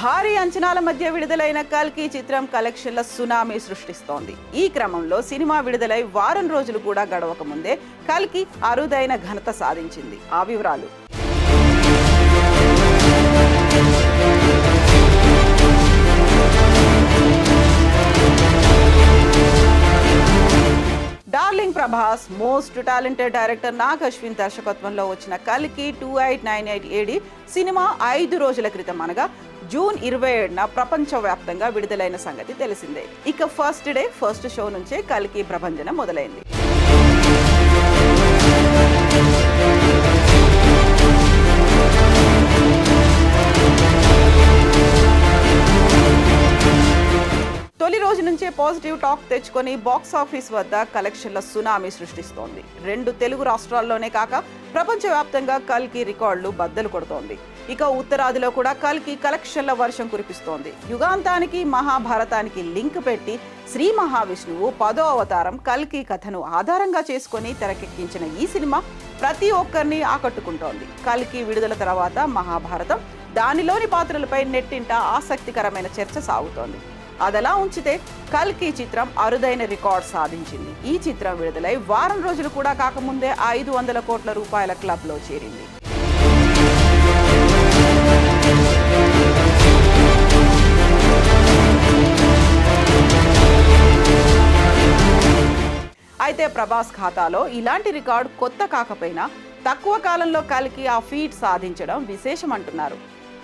భారీ అంచనాల మధ్య విడుదలైన కల్కి చిత్రం కలెక్షన్ల సునామీ సృష్టిస్తోంది. ఈ క్రమంలో సినిమా విడుదలై వారం రోజులు కూడా గడవక ముందే కల్కి అరుదైన ఘనత సాధించింది. ఆ వివరాలు. Darling Prabhas most talented director Nag Ashwin దర్శకత్వంలో వచ్చిన కల్కి two eight nine eight AD cinema ఐదు రోజుల క్రితం అనగా జూన్ ఇరవై ఏడున ప్రపంచవ్యాప్తంగా విడుదలైన సంగతి తెలిసిందే. ఇక ఫస్ట్ డే ఫస్ట్ షో నుంచే కలికి ప్రభంజనం మొదలైంది. నుంచే పాజిటివ్ టాక్ తెచ్చుకొని బాక్స్ ఆఫీస్ వద్ద కలెక్షన్ల సునామీ సృష్టిస్తోంది. రెండు తెలుగు రాష్ట్రాల్లోనే కాక ప్రపంచవ్యాప్తంగా కల్కి రికార్డులు బద్దలు కొడుతోంది. ఇక ఉత్తరాదిలో కూడా కల్కి కలెక్షన్ల వర్షం కురిపిస్తోంది. యుగాంతానికి మహాభారతానికి లింక్ పెట్టి శ్రీ మహావిష్ణువు పదో అవతారం కల్కి కథను ఆధారంగా చేసుకొని తెరకెక్కించిన ఈ సినిమా ప్రతి ఒక్కరిని ఆకట్టుకుంటోంది. కల్కి విడుదల తర్వాత మహాభారతం దానిలోని పాత్రలపై నెట్టింట ఆసక్తికరమైన చర్చ సాగుతోంది. అదలా ఉంచితే కల్కి చిత్రం అరుదైన రికార్డ్ సాధించింది. ఈ చిత్రం విడుదలై వారం రోజులు కూడా కాకముందే ఐదు వందల కోట్ల రూపాయల క్లబ్లో చేరింది. అయితే ప్రభాస్ ఖాతాలో ఇలాంటి రికార్డ్ కొత్త కాకపోయినా తక్కువ కాలంలో కలికి ఆ ఫీట్ సాధించడం విశేషం అంటున్నారు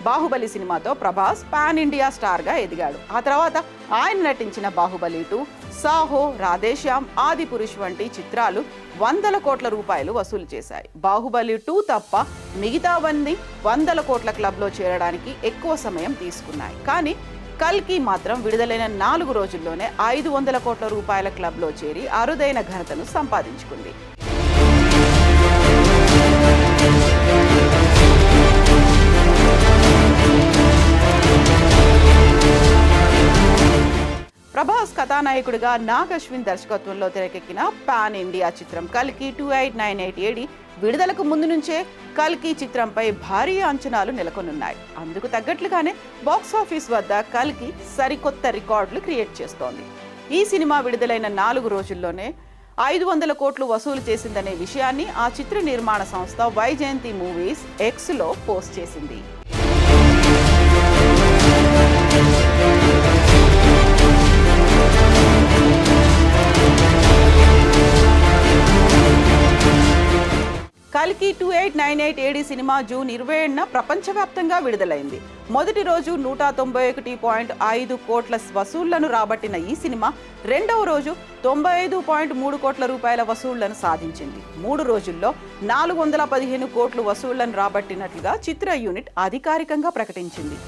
బాహుబలి సినిమాతో ప్రభాస్ పాన్ ఇండియా స్టార్గా ఎదిగాడు. ఆ తర్వాత ఆయన నటించిన బాహుబలి టూ సాహో రాధేశ్యామ్ ఆది పురుష్ వంటి చిత్రాలు వందల కోట్ల రూపాయలు వసూలు చేశాయి. బాహుబలి టూ తప్ప మిగతావన్నీ వందల కోట్ల క్లబ్లో చేరడానికి ఎక్కువ సమయం తీసుకున్నాయి. కానీ కల్కి మాత్రం విడుదలైన నాలుగు రోజుల్లోనే ఐదు వందల కోట్ల రూపాయల క్లబ్లో చేరి అరుదైన ఘనతను సంపాదించుకుంది. కథానాయకుడిగా నాగ్ అశ్విన్ దర్శకత్వంలో తెరకెక్కిన పాన్ ఇండియా చిత్రం కల్కి two eight nine eight AD విడుదలకు ముందు నుంచే కల్కి చిత్రంపై భారీ అంచనాలు నెలకొనున్నాయి. అందుకు తగ్గట్లుగానే బాక్స్ ఆఫీస్ వద్ద కల్కి సరికొత్త రికార్డులు క్రియేట్ చేస్తోంది. ఈ సినిమా విడుదలైన నాలుగు రోజుల్లోనే ఐదు వందల కోట్లు వసూలు చేసిందనే విషయాన్ని ఆ చిత్ర నిర్మాణ సంస్థ వైజయంతి మూవీస్ ఎక్స్లో పోస్ట్ చేసింది. ఇప్పటికీ two eight nine eight AD cinema June ఇరవై ఏడున ప్రపంచవ్యాప్తంగా విడుదలైంది. మొదటి రోజు నూట తొంభై ఒకటి పాయింట్ ఐదు కోట్ల వసూళ్ళను రాబట్టిన ఈ సినిమా రెండవ రోజు తొంభై ఐదు పాయింట్ మూడు కోట్ల రూపాయల వసూళ్ళను సాధించింది. మూడు రోజుల్లో నాలుగు వందల పదిహేను కోట్లు వసూళ్ళను రాబట్టినట్లుగా చిత్ర యూనిట్ అధికారికంగా ప్రకటించింది.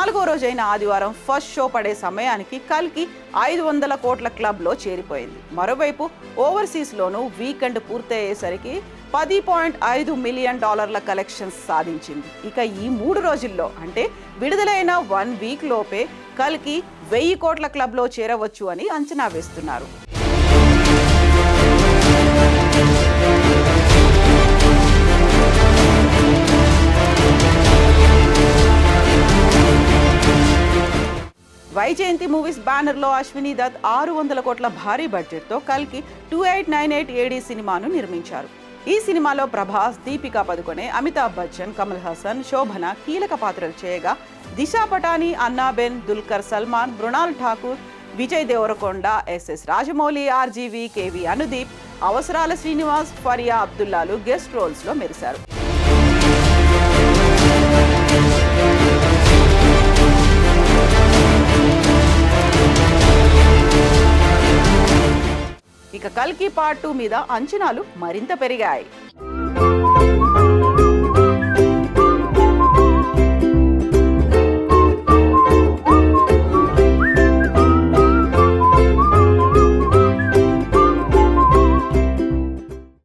నాలుగో రోజైన ఆదివారం ఫస్ట్ షో పడే సమయానికి కల్కి ఐదు వందల కోట్ల క్లబ్లో చేరిపోయింది. మరోవైపు ఓవర్సీస్లోనూ వీకెండ్ పూర్తయ్యేసరికి పది పాయింట్ ఐదు మిలియన్ డాలర్ల కలెక్షన్స్ సాధించింది. ఇక ఈ మూడు రోజుల్లో అంటే విడుదలైన వన్ వీక్ లోపే కల్కి వెయ్యి కోట్ల క్లబ్లో చేరవచ్చు అని అంచనా వేస్తున్నారు. వైజయంతి మూవీస్ బ్యానర్లో అశ్విని దత్ ఆరు వందల కోట్ల భారీ బడ్జెట్తో కల్కి two eight nine eight AD సినిమాను నిర్మించారు. ఈ సినిమాలో ప్రభాస్ దీపికా పదుకొనే అమితాబ్ బచ్చన్ కమల్ హాసన్ శోభన కీలక పాత్రలు చేయగా Disha Patani Anna Ben Dulquer Salmaan Mrunal Thakur Vijay Deverakonda SS Rajamouli RGV KV Anudeep Avasarala Srinivas Faria అబ్దుల్లాలు guest రోల్స్లో మెరిశారు. ఇక కల్కి పార్ట్ టూ మీద అంచనాలు మరింత పెరిగాయి.